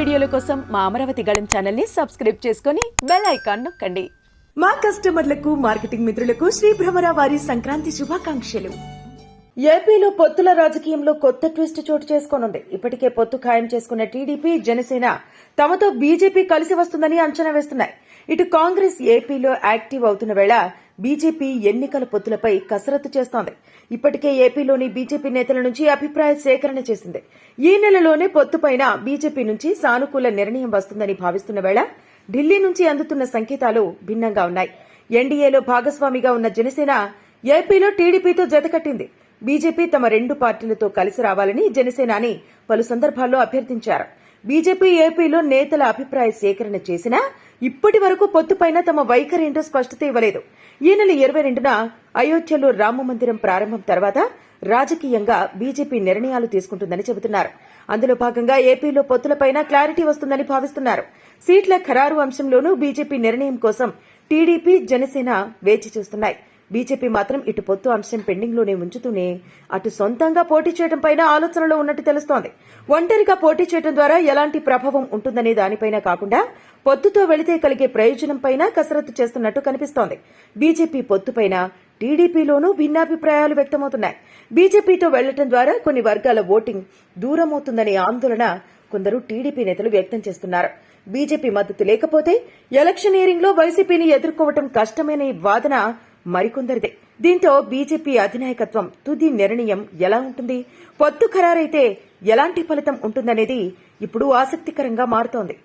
వీడియోల కోసం మా అమరావతి గళం ఛానల్ని సబ్స్క్రైబ్ చేసుకుని బెల్ ఐకాన్ నొక్కండి. మా కస్టమర్లకు మార్కెటింగ్ మిత్రులకు శ్రీ భ్రమర వారి సంక్రాంతి శుభాకాంక్షలు. ఏపీలో పొత్తుల రాజకీయంలో కొత్త ట్విస్ట్ చోటు చేసుకోనుంది. ఇప్పటికే పొత్తు ఖాయం చేసుకున్న టీడీపీ జనసేన తమతో బీజేపీ కలిసి వస్తుందని అంచనా వేస్తున్నాయి. ఇటు కాంగ్రెస్ ఏపీలో యాక్టివ్ అవుతున్న వేళ బీజేపీ ఎన్నికల పొత్తులపై కసరత్తు చేస్తోంది. ఇప్పటికే ఏపీలోని బీజేపీ నేతల నుంచి అభిప్రాయ సేకరణ చేసింది. ఈ నెలలోనే పొత్తుపైన బీజేపీ నుంచి సానుకూల నిర్ణయం వస్తుందని భావిస్తున్న వేళ ఢిల్లీ నుంచి అందుతున్న సంకేతాలు భిన్నంగా ఉన్నాయి. ఎన్డీఏలో భాగస్వామిగా ఉన్న జనసేన ఏపీలో టీడీపీతో జతకట్టింది బీజేపీ తమ రెండు పార్టీలతో కలిసి రావాలని జనసేనాని పలు సందర్భాల్లో అభ్యర్థించారు. బీజేపీ ఏపీలో నేతల అభిప్రాయ సేకరణ చేసినా ఇప్పటి వరకు పొత్తుపైన తమ వైఖరి ఏంటో స్పష్టత ఇవ్వలేదు. ఈ నెల ఇరవై రెండున అయోధ్యలో రామమందిరం ప్రారంభం తర్వాత రాజకీయంగా బీజేపీ నిర్ణయాలు తీసుకుంటుందని చెబుతున్నారు. అందులో భాగంగా ఏపీలో పొత్తులపైన క్లారిటీ వస్తుందని భావిస్తున్నారు. సీట్ల ఖరారు అంశంలోనూ బీజేపీ నిర్ణయం కోసం టీడీపీ జనసేన వేచి చూస్తున్నాయి. బీజేపీ మాత్రం ఇటు పొత్తు అంశం పెండింగ్లోనే ఉంచుతూనే అటు సొంతంగా పోటీ చేయడం పైన ఆలోచనలో ఉన్నట్టు తెలుస్తోంది. ఒంటరిగా పోటీ చేయడం ద్వారా ఎలాంటి ప్రభావం ఉంటుందనే దానిపైన కాకుండా పొత్తుతో వెళితే కలిగే ప్రయోజనం పైన కసరత్తు చేస్తున్నట్టు కనిపిస్తోంది. బీజేపీ పొత్తుపైన టీడీపీలోనూ భిన్నాభిప్రాయాలు వ్యక్తమవుతున్నాయి. బీజేపీతో వెళ్ళటం ద్వారా కొన్ని వర్గాల ఓటింగ్ దూరమవుతుందనే ఆందోళన కొందరు టీడీపీ నేతలు వ్యక్తం చేస్తున్నారు. బీజేపీ మద్దతు లేకపోతే ఎలక్షనీరింగ్లో వైసీపీని ఎదుర్కోవటం కష్టమైన వాదన మరికొందరిదే. దీంతో బీజేపీ అధినాయకత్వం తుది నిర్ణయం ఎలా ఉంటుంది? పొత్తు ఖరారైతే ఎలాంటి ఫలితం ఉంటుందనేది ఇప్పుడు ఆసక్తికరంగా మారుతోంది.